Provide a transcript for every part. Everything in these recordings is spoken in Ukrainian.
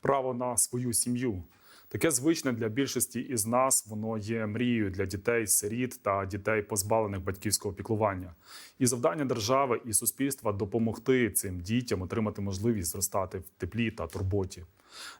право на свою сім'ю. Таке звичне для більшості із нас, воно є мрією для дітей, сиріт та дітей, позбавлених батьківського піклування. І завдання держави і суспільства допомогти цим дітям отримати можливість зростати в теплі та турботі.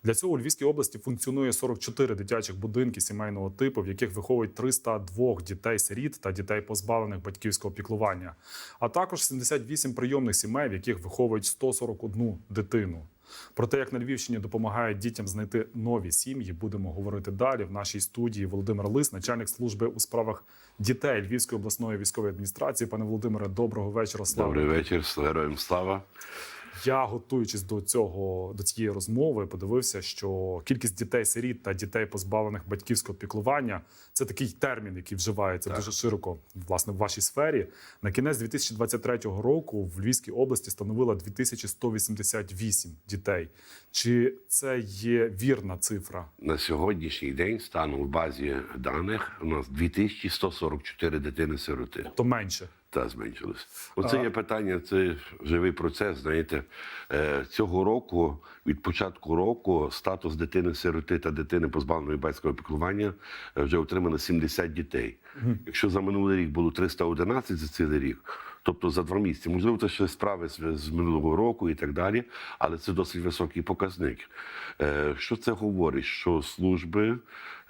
Для цього у Львівській області функціонує 44 дитячих будинки сімейного типу, в яких виховують 302 дітей-сиріт та дітей, позбавлених батьківського піклування, а також 78 прийомних сімей, в яких виховують 141 дитину. Про те, як на Львівщині допомагають дітям знайти нові сім'ї, будемо говорити далі. В нашій студії Володимир Лис, начальник служби у справах дітей Львівської обласної військової адміністрації. Пане Володимире, доброго вечора. Слава Добрий вечір, героям слава. Я, готуючись до цього до цієї розмови, подивився, що кількість дітей-сиріт та дітей, позбавлених батьківського піклування, це такий термін, який вживається дуже широко власне в вашій сфері. На кінець 2023 року в Львівській області становила 2188 дітей. Чи це є вірна цифра? На сьогоднішній день станом в базі даних у нас 2144 дитини-сироти. То менше. Та зменшилось. Оце є питання, це живий процес. Знаєте, Е, цього року, від початку року, статус дитини-сироти та дитини позбавленої батьківського піклування е, вже отримали 70 дітей. Якщо за минулий рік було 311 за цілий рік, тобто за два місяці, можливо, це ще справи з, з минулого року і так далі, але це досить високий показник. Е, Що це говорить? Що служби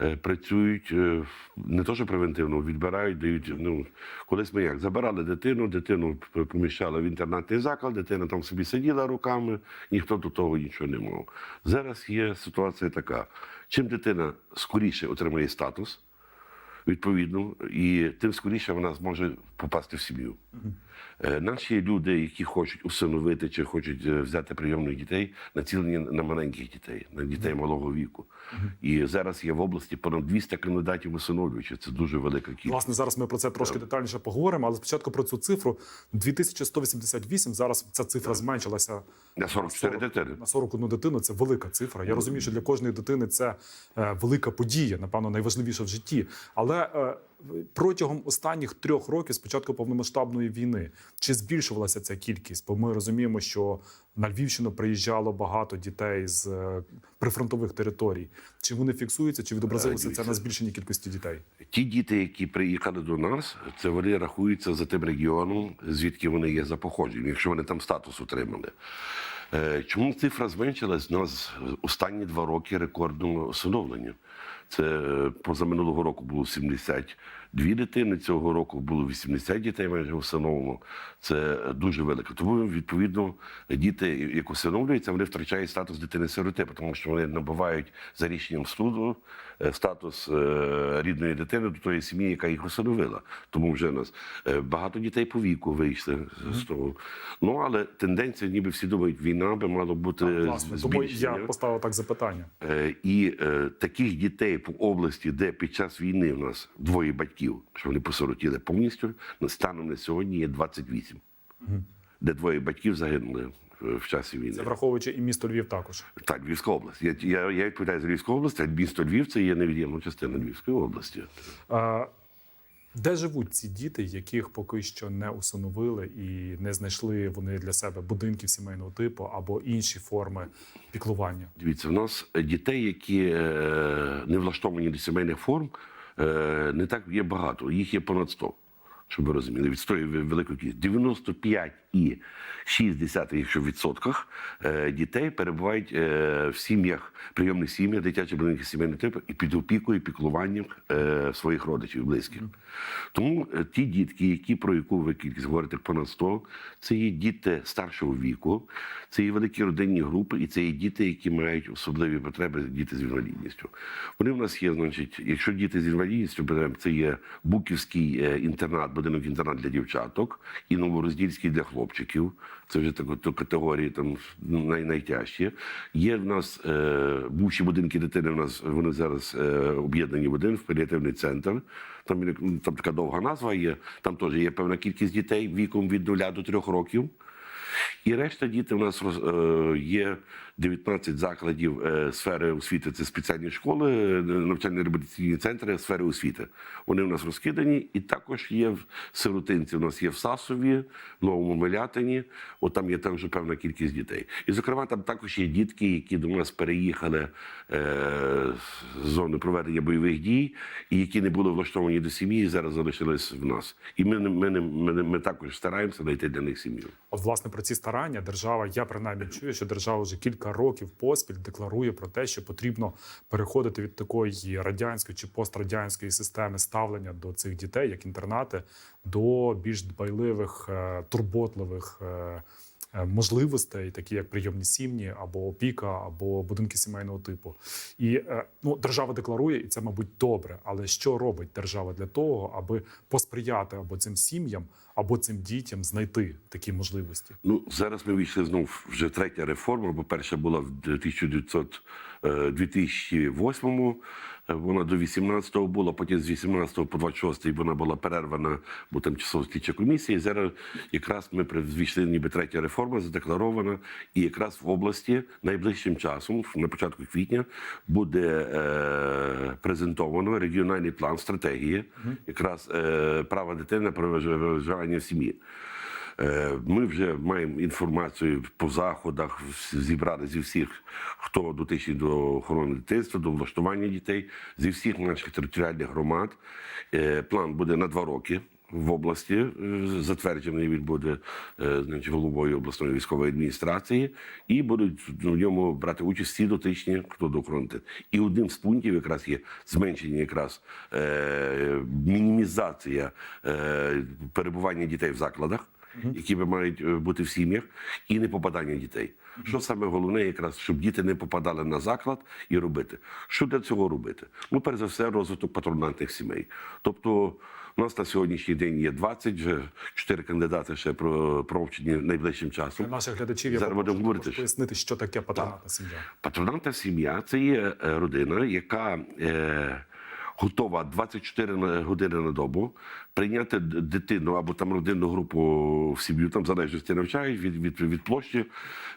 е, працюють е, не то, що превентивно, відбирають, дають. Ну колись ми як забирали дитину, дитину поміщали в інтернатний заклад, дитина там собі сиділа руками, ніхто до того нічого не мав. Зараз є ситуація така: чим дитина скоріше отримає статус, відповідно, і тим скоріше вона зможе попасти в сім'ю. Е, Наші люди, які хочуть усиновити чи хочуть е, взяти прийомних дітей, націлені на маленьких дітей, на дітей малого віку. І зараз є в області понад 200 кандидатів усиновлюючих. Це дуже велика кількість. Власне, зараз ми про це трошки детальніше поговоримо, але спочатку про цю цифру 2188, Зараз ця цифра зменшилася На 44 40, дитини. на 41 дитину. Це велика цифра. Я розумію, що для кожної дитини це е, велика подія, напевно, найважливіша в житті. Але протягом останніх трьох років, з початку повномасштабної війни, чи збільшувалася ця кількість? Бо ми розуміємо, що на Львівщину приїжджало багато дітей з е, прифронтових територій. Чи вони фіксуються, чи відобразилося це на збільшенні кількості дітей? Ті діти, які приїхали до нас, це вони рахуються за тим регіоном, звідки вони є за походженням, якщо вони там статус отримали. Е, Чому цифра зменшилась? У нас останні два роки рекордного усиновлення. Це позаминулого року було 72 дитини, цього року було 80 дітей майже усиновлено. Це дуже велике. Тому, відповідно, діти, як усиновлюються, вони втрачають статус дитини-сироти, тому що вони набувають за рішенням суду е, статус е, рідної дитини до тої сім'ї, яка їх усиновила. Тому вже нас е, багато дітей по віку вийшли з того. Ну але тенденція, ніби всі думають, війна би мала бути Власне, тому я поставив так запитання. І таких дітей по області, де під час війни в нас двоє батьків, що вони посиротіли повністю, станом на сьогодні є 28, де двоє батьків загинули е, в часі війни. Це враховуючи і місто Львів також. Так, Львівська область. Я, я, я відповідаю за Львівську область, а місто Львів це є невід'ємна частина Львівської області. А, де живуть ці діти, яких поки що не усиновили і не знайшли вони для себе будинків сімейного типу або інші форми піклування? Дивіться, в нас дітей, які е, не влаштовані до сімейних форм, Е, не так є багато. Їх є понад 100, щоб ви розуміли, від великої кількості. 95 і 2,6% е, дітей перебувають е, в сім'ях, прийомних сім'ях, дитячі будинки сімейного типу і під опікою, і піклуванням е, своїх родичів, близьких. Тому ті дітки, які про яку ви кількість говорите понад 100, це є діти старшого віку, це є великі родинні групи, і це є діти, які мають особливі потреби, діти з інвалідністю. Вони в нас є, значить, якщо діти з інвалідністю, це є Буківський інтернат, будинок інтернат для дівчаток і Новороздільський для хлопців хлопчиків. Це вже так, то категорії там ну, най, найтяжчі. Є в нас е, бувші будинки дитини. В нас вони зараз е, об'єднані в один в паліативний центр. Там, там така довга назва є. Там теж є певна кількість дітей віком від 0 до 3 років. І решта діти в нас роз- е, є 19 закладів е, сфери освіти це спеціальні школи, е, навчально-реабілітаційні центри сфери освіти. Вони в нас розкидані, і також є в сиротинці. У нас є в Сасові, Новому Милятині. От там є також певна кількість дітей. І, зокрема, там також є дітки, які до нас переїхали е, з зони проведення бойових дій, і які не були влаштовані до сім'ї, і зараз залишились в нас. І ми, ми, ми, ми також стараємося знайти для них сім'ю. От, власне, про ці старання держава, я принаймні чую, що держава вже кілька років поспіль декларує про те, що потрібно переходити від такої радянської чи пострадянської системи ставлення до цих дітей, як інтернати, до більш дбайливих, е, турботливих. Е, Можливостей, такі як прийомні сім'ї, або опіка, або будинки сімейного типу, і е, ну держава декларує, і це мабуть добре. Але що робить держава для того, аби посприяти або цим сім'ям, або цим дітям знайти такі можливості? Ну, зараз ми війшли знов вже третя реформа, бо перша була в 1900, е, 2008-му, е, вона до 18-го була, потім з 18-го по 26-й вона була перервана, бо тимчасова слідча комісія. І зараз якраз ми при- ніби третя реформа задекларована, і якраз в області найближчим часом, на початку квітня, буде е, презентовано регіональний план стратегії, якраз е, права дитини на проживання в сім'ї. Е, Ми вже маємо інформацію по заходах, зібрали зі всіх, хто дотичний до охорони дитинства, до влаштування дітей, зі всіх наших територіальних громад. Е, План буде на два роки. В області е, затверджений він буде значить, головою обласної військової адміністрації, і будуть в ньому брати участь всі дотичні, хто до дитини. І одним з пунктів якраз є зменшення якраз мінімізація перебування дітей в закладах які мають е, бути в сім'ях, і не попадання дітей. Що саме головне, якраз щоб діти не попадали на заклад і робити. Що для цього робити? Ну, перш за все, розвиток патронатних сімей. Тобто, у нас на сьогоднішній день є 20, вже 4 кандидати ще про провчені найближчим часом. Для наших глядачів я Зараз говорити, пояснити, що таке патронатна сім'я. Патронатна сім'я це є е, родина, яка е, готова 24 на- години на добу прийняти дитину або там родинну групу в сім'ю, там залежності навчають від, від, від площі,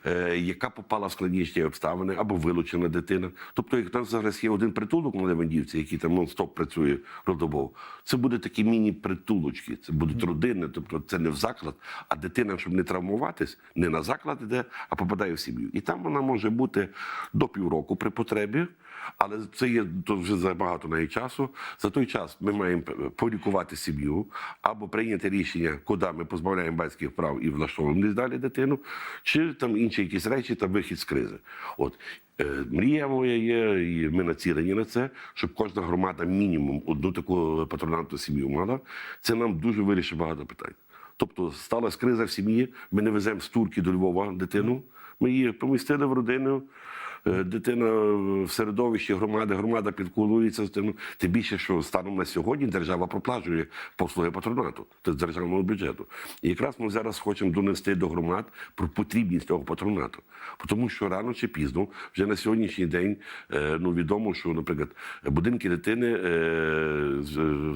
е, яка попала в складніші обставини, або вилучена дитина. Тобто, як там зараз є один притулок на Левандівці, який там нон-стоп працює родобово, це буде такі міні-притулочки, це будуть родини, тобто це не в заклад, а дитина, щоб не травмуватись, не на заклад іде, а попадає в сім'ю. І там вона може бути до півроку при потребі. Але це є то вже забагато на часу. За той час ми маємо полікувати сім'ю або прийняти рішення, куди ми позбавляємо батьківських прав і влаштовуємо десь далі дитину, чи там інші якісь речі та вихід з кризи. От е, мрія моя є, і ми націлені на це, щоб кожна громада мінімум одну таку патронатну сім'ю мала. Це нам дуже вирішить багато питань. Тобто сталася криза в сім'ї, ми не веземо з турки до Львова дитину. Ми її помістили в родину. Е, Дитина в середовищі громади, громада підкулується з тим. Тим більше, що станом на сьогодні держава проплачує послуги патронату це з державного бюджету. І якраз ми зараз хочемо донести до громад про потрібність цього патронату. Тому що рано чи пізно, вже на сьогоднішній день, е, ну відомо, що, наприклад, будинки дитини е,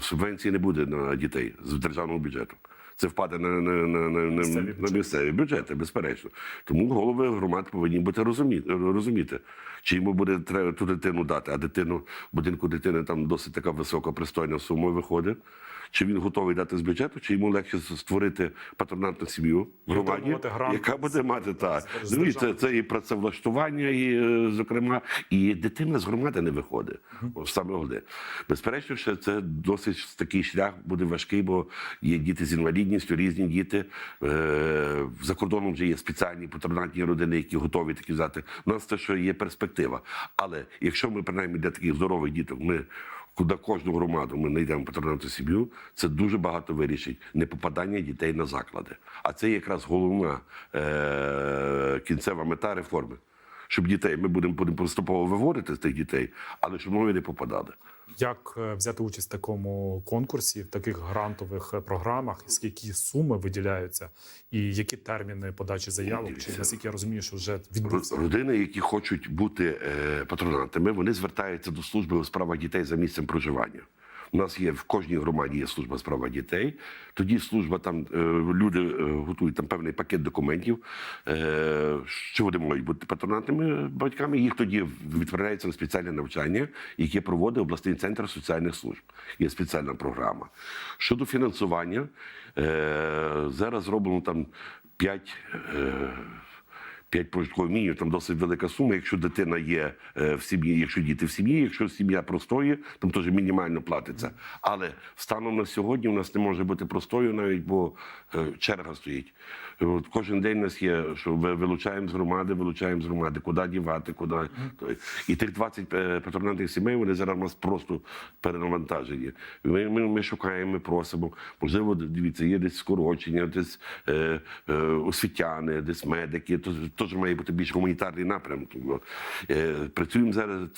субвенції не буде на дітей з державного бюджету. Це впаде на, на, на, на, на, Місцеві на місцеві бюджети, безперечно. Тому голови громад повинні бути розуміти, розуміти, чи йому буде треба ту дитину дати, а дитину будинку дитини там досить така висока пристойна сума виходить. Чи він готовий дати з бюджету, чи йому легше створити патронатну сім'ю в громаді, яка буде мати так. з Ну, це, це і працевлаштування, і, е, зокрема, і дитина з громади не виходить. Ось Саме головне. Безперечно, що це досить такий шлях буде важкий, бо є діти з інвалідністю, різні діти. Е, За кордоном вже є спеціальні патронатні родини, які готові такі взяти. У нас те, що є перспектива. Але якщо ми принаймні для таких здорових діток, ми куди кожну громаду ми знайдемо патронату сім'ю, це дуже багато вирішить не попадання дітей на заклади. А це якраз головна е- кінцева мета реформи. Щоб дітей ми будемо, поступово виводити з тих дітей, але щоб вони не попадали. Як е, взяти участь в такому конкурсі, в таких грантових е, програмах, скільки суми виділяються, і які терміни подачі заявок? Чи наскільки я розумію, що вже відбувся? Родини, які хочуть бути е, патронатами, вони звертаються до служби у справах дітей за місцем проживання. У нас є в кожній громаді є служба справа дітей. Тоді служба там е, люди е, готують там певний пакет документів, е, що вони можуть бути патронатними батьками. Їх тоді відправляється на спеціальне навчання, яке проводить обласний центр соціальних служб. Є спеціальна програма. Щодо фінансування, зараз зроблено там 5 П'ять прожиткових мінімумів, там досить велика сума. Якщо дитина є е, в сім'ї, якщо діти в сім'ї, якщо сім'я простої, там теж мінімально платиться. Але станом на сьогодні у нас не може бути простою навіть, бо е, черга стоїть. Е, От кожен день нас є, що ви- вилучаємо з громади, вилучаємо з громади, куди дівати, куди. Той. І тих 20 е, патронатних сімей, вони зараз у нас просто перенавантажені. Ми, ми, ми шукаємо, ми просимо. Можливо, дивіться, є десь скорочення, десь е, е, освітяни, десь медики. Теж має бути більш гуманітарний напрямок. Е, працюємо зараз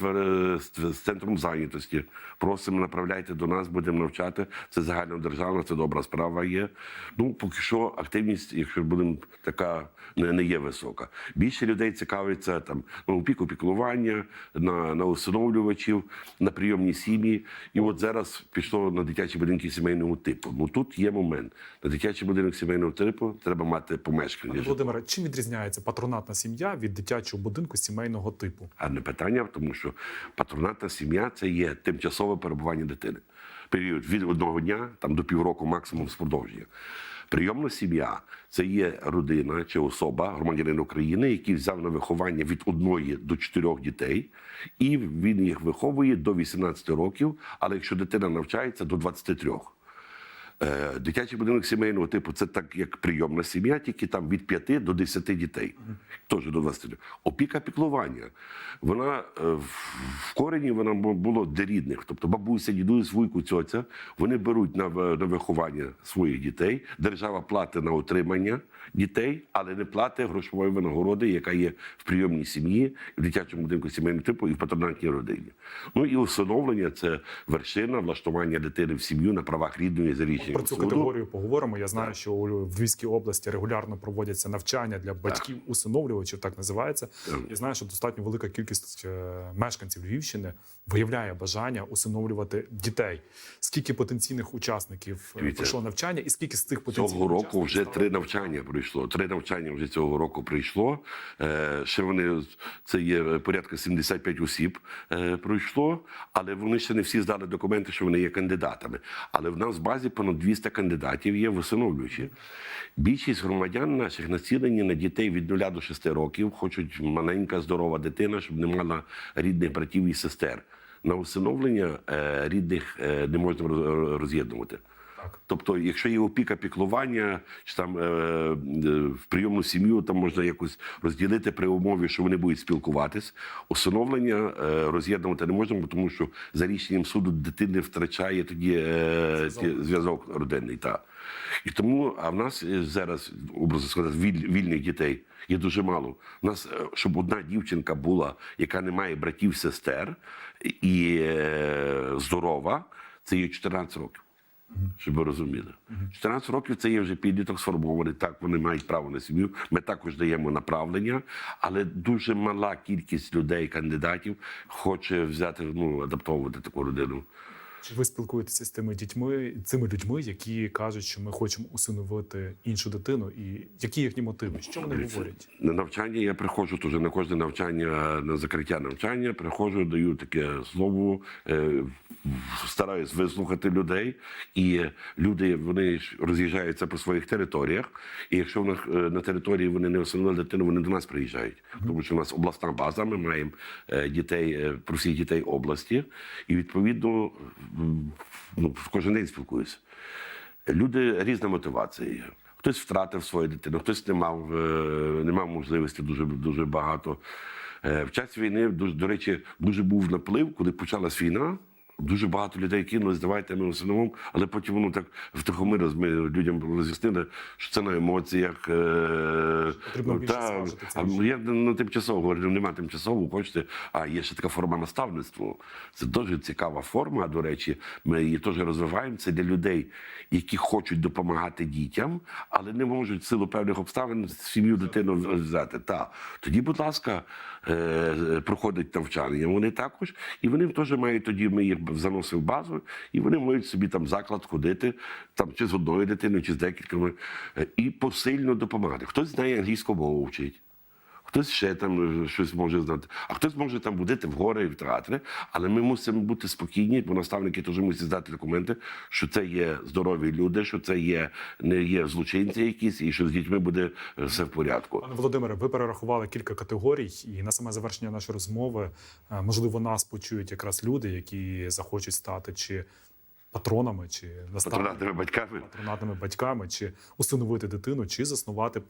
з, з центром зайнятості. Просимо, направляйте до нас, будемо навчати. Це загальнодержавна, це добра справа є. Ну, поки що активність, якщо будемо така, не, не є висока. Більше людей цікавиться там на опіку, піклування, на, на усиновлювачів, на прийомні сім'ї. І от зараз пішло на дитячі будинки сімейного типу. Ну тут є момент. На дитячий будинок сімейного типу треба мати помешкання. Пане Володимире, чим відрізняється патронатна сім'я від дитячого будинку сімейного типу? Гарне питання, тому що патронатна сім'я це є тимчасове перебування дитини. Період від одного дня там до півроку максимум з продовження. Прийомна сім'я це є родина чи особа, громадянин України, який взяв на виховання від одної до чотирьох дітей, і він їх виховує до 18 років, але якщо дитина навчається до 23. Е, Дитячий будинок сімейного типу це так, як прийомна сім'я, тільки там від 5 до 10 дітей, теж до 20. Опіка піклування. Вона е, в корені вона бу- було для рідних. Тобто бабуся, дідусь, вуйку, цьоця, вони беруть на, на виховання своїх дітей. Держава платить на утримання дітей, але не платить грошової винагороди, яка є в прийомній сім'ї, в дитячому будинку сімейного типу і в патронатній родині. Ну і усиновлення це вершина влаштування дитини в сім'ю на правах рідної за Про цю суду. категорію поговоримо. Я знаю, що у в Львівській області регулярно проводяться навчання для батьків усиновлювачів, так називається. Я знаю, що достатньо велика кількість е, мешканців Львівщини виявляє бажання усиновлювати дітей. Скільки потенційних учасників е, Дивіться, пройшло навчання, і скільки з тих потенційних Цього року вже стали- три навчання пройшло. Три навчання вже цього року прийшло. Е, ще вони це є порядка 75 осіб пройшло, але вони ще не всі здали документи, що вони є кандидатами. Але в нас в базі понад 200 кандидатів є в. Більшість громадян наших націлені на дітей від 0 до 6 років, хочуть маленька здорова дитина, щоб не мала рідних братів і сестер. На усиновлення е, рідних е, не можна роз'єднувати. Тобто, якщо є опіка піклування, чи там е, е, в прийомну сім'ю там можна якось розділити при умові, що вони будуть спілкуватись. Усиновлення е, роз'єднувати не можна, тому що за рішенням суду дитини втрачає тоді е, зв'язок родинний. Та. І тому, а в нас е, зараз, образно сказати, віль- вільних дітей є дуже мало. У нас, е, щоб одна дівчинка була, яка не має братів, сестер і е, здорова, це є 14 років. Щоб ви розуміли, 14 років це є вже підліток сформований. Так, вони мають право на сім'ю. Ми також даємо направлення, але дуже мала кількість людей, кандидатів, хоче взяти, ну адаптовувати таку родину. Чи ви спілкуєтеся з тими дітьми, цими людьми, які кажуть, що ми хочемо усиновити іншу дитину, і які їхні мотиви? Що вони говорять? На навчання я приходжу теж на кожне навчання, на закриття навчання. Приходжу, даю таке слово, е, стараюсь вислухати людей. І люди вони роз'їжджаються по своїх територіях. І якщо в них е, на території вони не усиновили дитину, вони до нас приїжджають. Тому що у нас обласна база, ми маємо е, дітей про всіх дітей області, і відповідно ну, кожен день спілкуюся. Люди різна мотивація. Хтось втратив свою дитину, хтось не мав, е, не мав можливості дуже, дуже багато. Е, В час війни, до речі, дуже був наплив, коли почалась війна. Дуже багато людей кинулись, давайте ми усиновимо, але потім воно так втихомирилось, ми людям роз'яснили, що це на емоціях. е, Потрібно ну, та, а я на тимчасово говорю, «Ну, нема тимчасово, хочете. А є ще така форма наставництва. Це дуже цікава форма. До речі, ми її теж розвиваємо. Це для людей, які хочуть допомагати дітям, але не можуть в силу певних обставин сім'ю дитину взяти. Та тоді, будь ласка, е, проходить навчання. Вони також, і вони теж мають тоді. Ми їх заносимо в базу, і вони можуть собі там заклад ходити, там чи з одною дитиною, чи з декількома, е, і посильно допомагати. Хтось знає англійську мову вчить. Хтось ще там е, щось може знати, а хтось може там будити в гори і в театри. Але ми мусимо бути спокійні, бо наставники теж мусять здати документи, що це є здорові люди, що це є не є злочинці якісь, і що з дітьми буде е, все в порядку. Пане Володимире, ви перерахували кілька категорій, і на саме завершення нашої розмови е, можливо нас почують якраз люди, які захочуть стати чи патронами, чи наставниками, Патронатними батьками. патронатними батьками, чи усиновити дитину, чи заснувати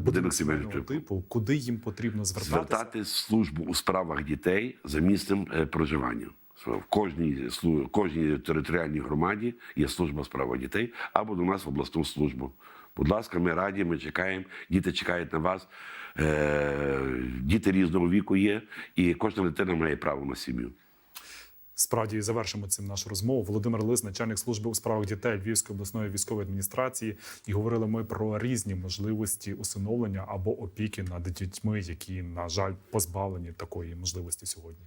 будинок сімейного типу. типу. Куди їм потрібно звертатися? Звертати службу у справах дітей за місцем е, проживання. В кожній в кожній територіальній громаді є служба у справах дітей або до нас в обласну службу. Будь ласка, ми раді, ми чекаємо. Діти чекають на вас. Е, Діти різного віку є, і кожна дитина має право на сім'ю. Справді завершимо цим нашу розмову. Володимир Лис, начальник служби у справах дітей Львівської обласної військової адміністрації, і говорили ми про різні можливості усиновлення або опіки над дітьми, які на жаль позбавлені такої можливості сьогодні.